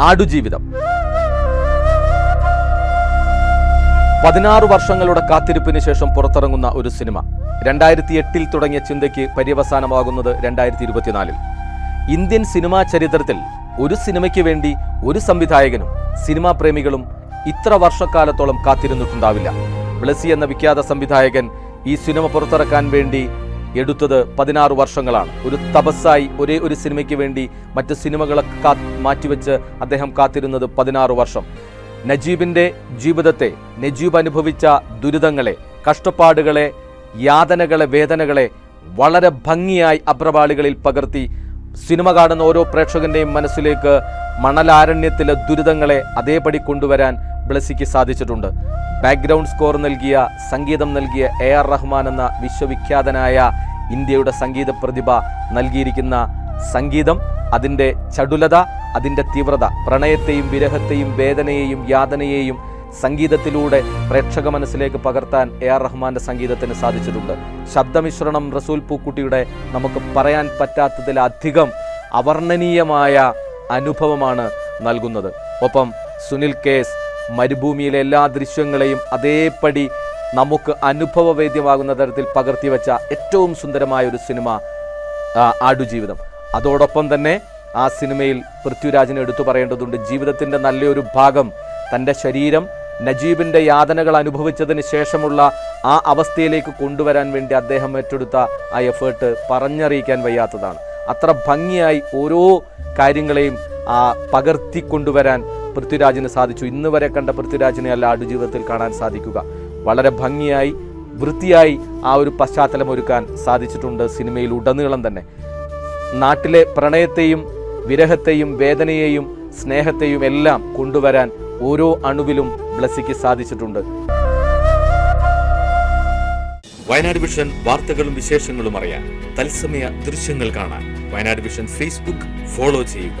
ആടുജീവിതം. പതിനാറ് വർഷങ്ങളുടെ കാത്തിരിപ്പിന് ശേഷം പുറത്തിറങ്ങുന്ന ഒരു സിനിമ രണ്ടായിരത്തി എട്ടിൽ തുടങ്ങിയ ചിന്തയ്ക്ക് പര്യവസാനമാകുന്നത് രണ്ടായിരത്തി ഇരുപത്തിനാലിൽ ഇന്ത്യൻ സിനിമാ ചരിത്രത്തിൽ ഒരു സിനിമയ്ക്ക് വേണ്ടി ഒരു സംവിധായകനും സിനിമാ പ്രേമികളും ഇത്ര വർഷക്കാലത്തോളം കാത്തിരുന്നിട്ടുണ്ടാവില്ല. ബ്ലസി എന്ന വിഖ്യാത സംവിധായകൻ ഈ സിനിമ പുറത്തിറക്കാൻ വേണ്ടി എടുത്തത് പതിനാറ് വർഷങ്ങളാണ്. ഒരു തപസ്സായി ഒരേ ഒരു സിനിമയ്ക്ക് വേണ്ടി മറ്റ് സിനിമകളൊക്കെ കാ മാറ്റിവെച്ച് അദ്ദേഹം കാത്തിരുന്നത് പതിനാറ് വർഷം. നജീബിന്റെ ജീവിതത്തെ നജീബ് അനുഭവിച്ച ദുരിതങ്ങളെ കഷ്ടപ്പാടുകളെ യാതനകളെ വേദനകളെ വളരെ ഭംഗിയായി അപ്രവാളികളിൽ പകർത്തി സിനിമ കാണുന്ന ഓരോ പ്രേക്ഷകന്റെയും മനസ്സിലേക്ക് മണലാരണ്യത്തിലെ ദുരിതങ്ങളെ അതേപടി കൊണ്ടുവരാൻ ബ്ലസിക്ക് സാധിച്ചിട്ടുണ്ട്. ബാക്ക്ഗ്രൗണ്ട് സ്കോർ നൽകിയ സംഗീതം നൽകിയ എ ആർ റഹ്മാൻ എന്ന വിശ്വവിഖ്യാതനായ ഇന്ത്യയുടെ സംഗീത പ്രതിഭ നൽകിയിരിക്കുന്ന സംഗീതം അതിന്റെ ചടുലത അതിന്റെ തീവ്രത പ്രണയത്തെയും വിരഹത്തെയും വേദനയെയും യാതനയെയും സംഗീതത്തിലൂടെ പ്രേക്ഷക മനസ്സിലേക്ക് പകർത്താൻ എ ആർ റഹ്മാന്റെ സംഗീതത്തിന് സാധിച്ചിട്ടുണ്ട്. ശബ്ദമിശ്രണം റസൂൽ പൂക്കുട്ടിയുടെ നമുക്ക് പറയാൻ പറ്റാത്തതിലധികം അവർണനീയമായ അനുഭവമാണ് നൽകുന്നത്. ഒപ്പം സുനിൽ കേസ് മരുഭൂമിയിലെ എല്ലാ ദൃശ്യങ്ങളെയും അതേപടി നമുക്ക് അനുഭവവേദ്യമാകുന്ന തരത്തിൽ പകർത്തിവെച്ച ഏറ്റവും സുന്ദരമായ ഒരു സിനിമ ആടുജീവിതം. അതോടൊപ്പം തന്നെ ആ സിനിമയിൽ പൃഥ്വിരാജിനെ എടുത്തു പറയേണ്ടതുണ്ട്. ജീവിതത്തിന്റെ നല്ലൊരു ഭാഗം തന്റെ ശരീരം നജീബിന്റെ യാതനകൾ അനുഭവിച്ചതിന് ശേഷമുള്ള ആ അവസ്ഥയിലേക്ക് കൊണ്ടുവരാൻ വേണ്ടി അദ്ദേഹം ഏറ്റെടുത്ത ആ എഫേർട്ട് പറഞ്ഞറിയിക്കാൻ വയ്യാത്തതാണ്. അത്ര ഭംഗിയായി ഓരോ കാര്യങ്ങളെയും പകർത്തി കൊണ്ടുവരാൻ പൃഥ്വിരാജിന് സാധിച്ചു. ഇന്ന് വരെ കണ്ട പൃഥ്വിരാജിനെ അല്ല ആടു ജീവിതത്തിൽ കാണാൻ സാധിക്കുക. വളരെ ഭംഗിയായി വൃത്തിയായി ആ ഒരു പശ്ചാത്തലം ഒരുക്കാൻ സാധിച്ചിട്ടുണ്ട് സിനിമയിൽ ഉടനീളം തന്നെ. നാട്ടിലെ പ്രണയത്തെയും വിരഹത്തെയും വേദനയെയും സ്നേഹത്തെയും എല്ലാം കൊണ്ടുവരാൻ ഓരോ അണുവിലും ബ്ലസ്സിക്ക് സാധിച്ചിട്ടുണ്ട്. വയനാട് വിഷൻ വാർത്തകളും വിശേഷങ്ങളും അറിയാൻ തത്സമയ ദൃശ്യങ്ങൾ കാണാൻ വയനാട് വിഷൻ ഫേസ്ബുക്ക് ഫോളോ ചെയ്യുക.